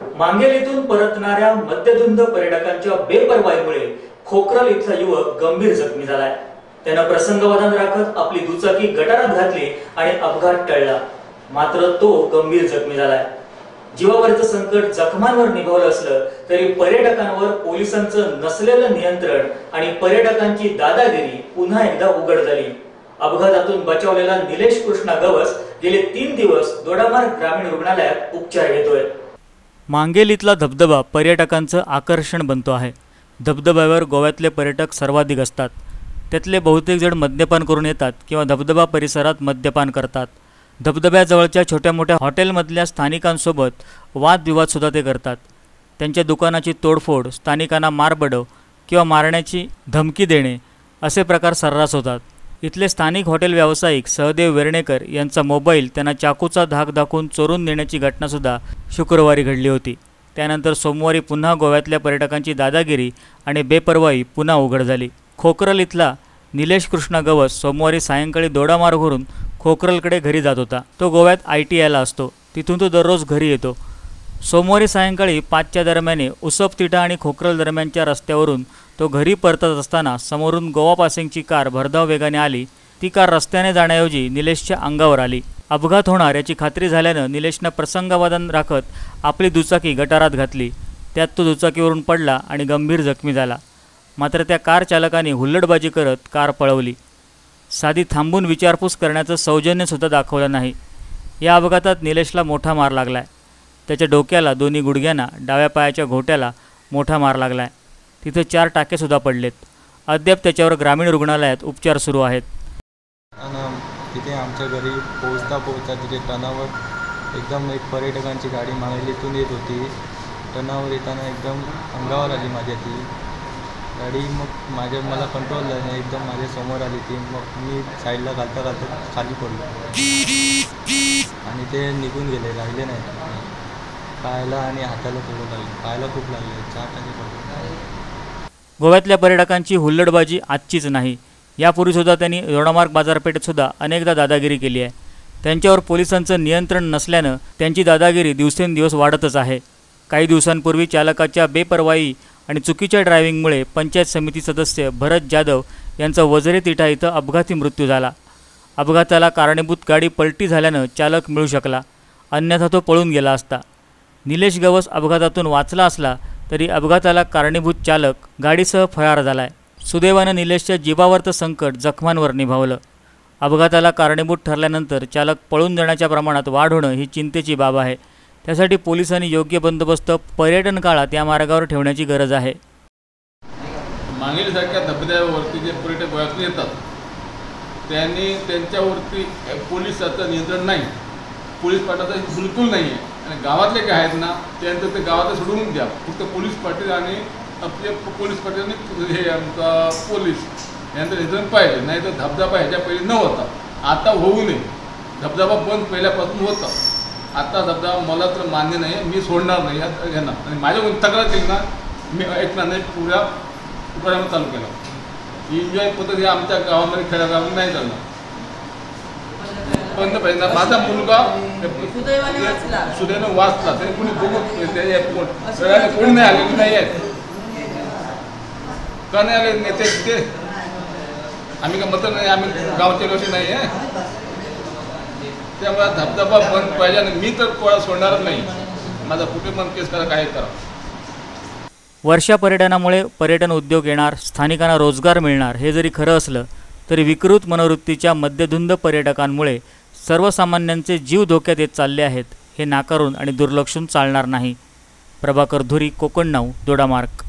मांगेलीतून परतणाऱ्या मद्यधुंद पर्यटकांच्या बेपरवाईमुळे खोकरल इथला युवक गंभीर जखमी झालाय. त्यानं प्रसंगवधान राखत आपली दुचाकी गटारात घातली आणि अपघात टळला. मात्र तो गंभीर जखमी झालाय. जीवावरचं संकट जखमांवर निभावलं असलं तरी पर्यटकांवर पोलिसांचं नसलेलं नियंत्रण आणि पर्यटकांची दादागिरी पुन्हा एकदा उघड झाली. अपघातातून बचावलेला निलेश कृष्णा गवस गेले तीन दिवस दोडामार्ग ग्रामीण रुग्णालयात उपचार घेतोय. मांगेलीतला धबधबा पर्यटकांचं आकर्षण बनतो आहे. धबधब्यावर गोव्यातले पर्यटक सर्वाधिक असतात. त्यातले बहुतेक जण मद्यपान करून येतात किंवा धबधबा परिसरात मद्यपान करतात. धबधब्याजवळच्या छोट्या मोठ्या हॉटेलमधल्या स्थानिकांसोबत वादविवादसुद्धा ते करतात. त्यांच्या दुकानाची तोडफोड स्थानिकांना मारबडव किंवा मारण्याची धमकी देणे असे प्रकार सर्रास होतात. इथले स्थानिक हॉटेल व्यावसायिक सहदेव वेर्णेकर यांचा मोबाईल त्यांना चाकूचा धाक दाखवून चोरून नेण्याची घटनासुद्धा शुक्रवारी घडली होती. त्यानंतर सोमवारी पुन्हा गोव्यातल्या पर्यटकांची दादागिरी आणि बेपर्वाई पुन्हा उघड झाली. खोकरल इथला निलेश कृष्ण गवस सोमवारी सायंकाळी दोडामार्गवरून खोकरलकडे घरी जात होता. तो गोव्यात आय टी आयला असतो. तिथून तो दररोज घरी येतो. सोमवारी सायंकाळी पाचच्या दरम्याने उसप तिठा आणि खोकरल दरम्यानच्या रस्त्यावरून तो घरी परतत असताना समोरून गोवा पासिंगची कार भरधाव वेगाने आली. ती कार रस्त्याने जाण्याऐवजी निलेशच्या अंगावर आली. अपघात होणार याची खात्री झाल्यानं निलेशनं प्रसंगावधान राखत आपली दुचाकी गटारात घातली. त्यात तो दुचाकीवरून पडला आणि गंभीर जखमी झाला. मात्र त्या कार चालकाने हुल्लडबाजी करत कार पळवली. साधी थांबून विचारपूस करण्याचं सौजन्यसुद्धा दाखवलं नाही. या अपघातात निलेशला मोठा मार लागलाय. त्याच्या डोक्याला दोन्ही गुडघ्यांना डाव्या पायाच्या घोट्याला मोठा मार लागलाय. तिथे चार टाकेसुद्धा पडलेत. अद्याप त्याच्यावर ग्रामीण रुग्णालयात उपचार सुरू आहेत. आणि तिथे आमच्या घरी पोहोचता पोहोचता तिथे टनावर एकदम एक पर्यटकांची गाडी मागेलीतून येत होती. टनावर येताना एकदम अंगावर आली माझ्या ती. गाडी मग माझ्या मला कंट्रोल झाली नाही. एकदम माझ्यासमोर आली ती. मग मी साईडला घालता घालता खाली पडलो. आणि ते निघून गेले. राहिले नाही पायाला आणि हाताला थोडं लागलं. पायाला खूप लागले. चार टाके पडले. गोव्यातल्या पर्यटकांची हुल्लडबाजी आजचीच नाही. यापूर्वीसुद्धा त्यांनी रोडामार्ग बाजारपेठेतसुद्धा अनेकदा दादागिरी केली आहे. त्यांच्यावर पोलिसांचं नियंत्रण नसल्यानं त्यांची दादागिरी दिवसेंदिवस वाढतच आहे. काही दिवसांपूर्वी चालकाच्या बेपरवाई आणि चुकीच्या ड्रायव्हिंगमुळे पंचायत समिती सदस्य भरत जाधव यांचा वजरे तिठा इथं अपघाती मृत्यू झाला. अपघाताला कारणीभूत गाडी पलटी झाल्यानं चालक मिळू शकला अन्यथा तो पळून गेला असता. निलेश गवस अपघातातून वाचला असला तरी अपघाताला कारणीभूत चालक गाडीसह फरार झाला आहे सुदैवानं निलेशच्या जीवावरचं संकट जखमांवर निभावलं. अपघाताला कारणीभूत ठरल्यानंतर चालक पळून जाण्याच्या प्रमाणात वाढ होणं ही चिंतेची बाब आहे. त्यासाठी पोलिसांनी योग्य बंदोबस्त पर्यटन काळात या मार्गावर ठेवण्याची गरज आहे. मांगेलीसारख्या धबधब्यावरती जे पर्यटक वयातून येतात त्यांनी त्यांच्यावरती पोलिसाचं नियंत्रण नाही. पोलीस पाटाचं बिलकुल नाही आहे आणि गावातले काय आहेत ना त्यानंतर ते गावात सोडून द्या. फक्त पोलीस पाटील आणि आपले पोलीस पाटील आणि हे आमचा पोलीस यानंतर नियंत्रण पाहिजे. नाही तर धबधबा ह्याच्या पहिले होता. आता होऊ नये. धबधबा बंद पहिल्यापासून होता. आता धबधबा मला तर मान्य नाही मी सोडणार नाही. ह्या घेणार. आणि माझ्याकडून तक्रार केली ना मी ऐकणार नाही. पुऱ्या उपायामध्ये चालू केला एन्जॉय पद्धती आमच्या गावामध्ये खेड्यागावामध्ये नाही चालणार. बंद पाहिजे ना माझा मुलगा सुदैवाने वाचला. तरी कुणी कोण- नाही आले नाही आहेत? का नाही आले नेते ते? आम्ही का मत नाही आम्ही गावचे लोक नाही आहे. त्यामुळे धबधबा बंद पाहिजे आणि मी तर कोणा सोडणारच नाही. माझा कुठे मन केस करा काय करा. वर्षा पर्यटनामुळे पर्यटन उद्योग येणार स्थानिकांना रोजगार मिळणार हे जरी खरं असलं तरी विकृत मनोवृत्तीच्या मध्यधुंद पर्यटकांमुळे सर्वसामान्यांचे जीव धोक्यात येत चालले आहेत हे नाकारून आणि दुर्लक्षून चालणार नाही. प्रभाकर धुरी कोकण नाऊ दोडामार्ग.